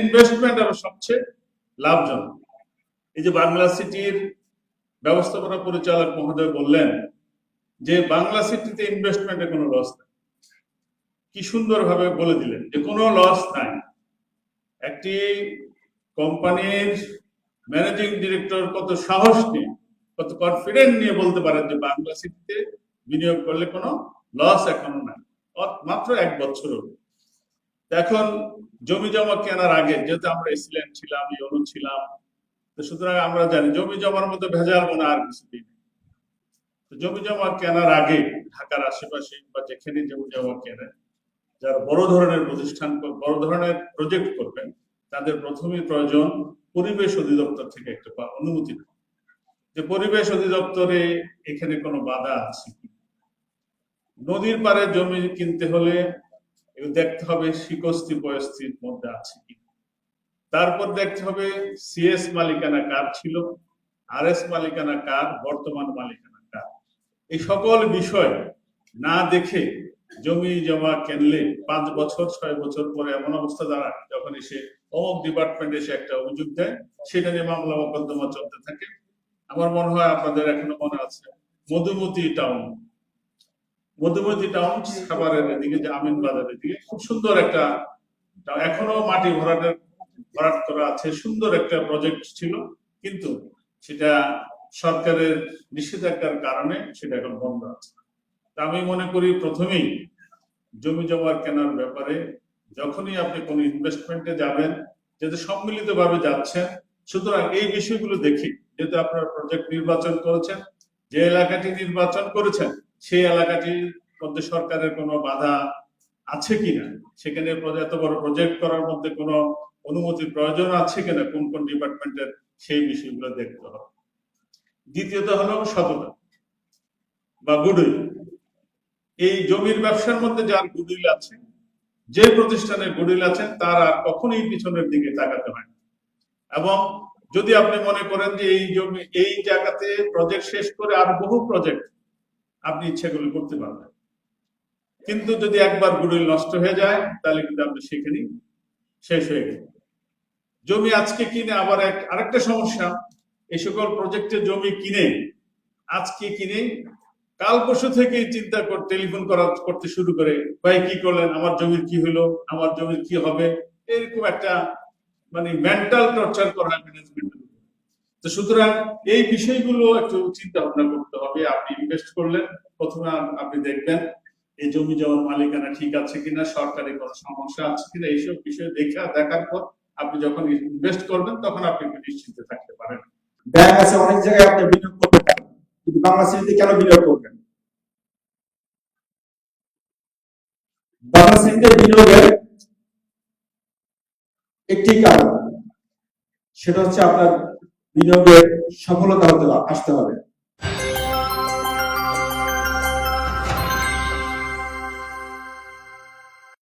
Investment আরও সবচেয়ে লাভজনক। এই যে বাংলা সিটির ব্যবস্থাপনা পরিচালক মহোদয় বললেন যে বাংলা সিটিতে ইনভেস্টমেন্টে কোনো লস নাই। কি সুন্দরভাবে বলে দিলেন যে কোনো লস নাই। একটি কোম্পানির ম্যানেজিং ডিরেক্টর কত সাহস নিয়ে, কত কনফিডেন্ট নিয়ে বলতে পারেন যে বাংলা সিটিতে বিনিয়োগ করলে কোনো লস এখনও নাই। মাত্র এক বছর এখন জমি জমা কেনার আগে যেহেতু আমরা এসিলেন্ট ছিলাম ইউনো ছিলাম, তো সুতরাং আমরা জানি জমি জমার মতো ভেজাল মনে আর কিছু নেই তো জমি জমা কেনার আগে ঢাকার আশেপাশে বা যেখানে জমি জমা কেনেন যারা বড় ধরনের প্রতিষ্ঠান, বড় ধরনের প্রজেক্ট করবেন, তাদের প্রথমেই প্রয়োজন পরিবেশ অধিদপ্তর থেকে একটা অনুমতি নেওয়া। যে পরিবেশ অধিদপ্তরে এখানে কোনো বাধা আছে নদীর পাড়ে জমি কিনতে হলে দেখতে হবে শিকস্তি পরিস্থিতির মধ্যে আছে কি তারপর দেখতে হবে সিএস মালিকানা কার ছিল আর এস মালিকানা কার, বর্তমান মালিকানা কার। এই সকল বিষয় না দেখে জমি জমা কিনলে পাঁচ বছর, ছয় বছর পরে এমন অবস্থা দাঁড়ায় যখন এসে অমুক ডিপার্টমেন্ট এসে একটা অভিযোগ দেয়, সেটা নিয়ে মামলা মোকদ্দমা চলতে থাকে। আমার মনে হয় আপনাদের এখনও মনে আছে, মধুমতি টাউন। মধুমতি টাউন খাবারের এদিকে যে আমিন বাজারের দিকে খুব সুন্দর একটা এখনও মাটি ভরাটের, ভরাট করা আছে, সুন্দর একটা প্রজেক্ট ছিল, কিন্তু সেটা সরকারের নিষেধাজ্ঞার কারণে সেটা এখন বন্ধ আছে। তা আমি মনে করি প্রথমেই জমি জমার কেনার ব্যাপারে যখনই আপনি কোনো ইনভেস্টমেন্টে যাবেন, যাতে সম্মিলিতভাবে যাচ্ছেন, সুতরাং এই বিষয়গুলো দেখি, যেহেতু আপনারা প্রজেক্ট নির্বাচন করেছেন, যে এলাকাটি নির্বাচন করেছেন সেই এলাকাটির মধ্যে সরকারের কোনো বাধা আছে কিনা? সেখানে এত বড় প্রজেক্ট করার মধ্যে কোনো অনুমতির প্রয়োজন আছে কিনা? কোন কোন ডিপার্টমেন্টের সেই বিষয়গুলো দেখতে হবে। দ্বিতীয়ত হলো সততা বা গুডউইল। এই জমির ব্যবসার মধ্যে যার গুডউইল আছে, যে প্রতিষ্ঠানের গুডউইল আছে তার আর কখনোই পিছনের দিকে তাকাতে হয় এবং যদি আপনি মনে করেন যে এই জমি, এই জায়গাতে প্রজেক্ট শেষ করে আর বহু প্রজেক্ট আপনি ইচ্ছাগুলো করতে পারবেন। কিন্তু যদি একবার গুডউইল নষ্ট হয়ে যায়, তাহলে কিন্তু আপনি সেখানেই শেষ হয়ে গেল জমি আজকে কিনে আবার এক, আরেকটা সমস্যা, এই সকল প্রজেক্টে জমি কিনে, আজকে কিনে, কাল পরশু থেকে চিন্তা কর, টেলিফোন করা, করতে শুরু করে, ভাই কি করলেন? আমার জমির কি হলো? আমার জমির কি হবে? এরকম একটা মানে মেন্টাল টর্চার করা ম্যানেজমেন্ট তো সুতরাং এই বিষয়গুলো একটু চিন্তা ভাবনা করতে হবে। আপনি ইনভেস্ট করলেন, প্রথমে আপনি দেখবেন এই জমি জমার মালিকানা ঠিক আছে কিনা, সরকারি কোনো সমস্যা আছে কিনা, এইসব বিষয় দেখা, দেখার পর আপনি যখন ইনভেস্ট করবেন তখন আপনি একটু নিশ্চিন্তে থাকতে পারেন। ব্যাংক আছে, অনেক জায়গায় আপনি বিনিয়োগ করতে পারেন, কিন্তু বাংলা সিটিতে কেন বিনিয়োগ করবেন? বাংলা সিটিতে বিনিয়োগের একটি কারণ, সেটা হচ্ছে আপনার বিনিয়োগের সফলতা হতে আসতে হবে।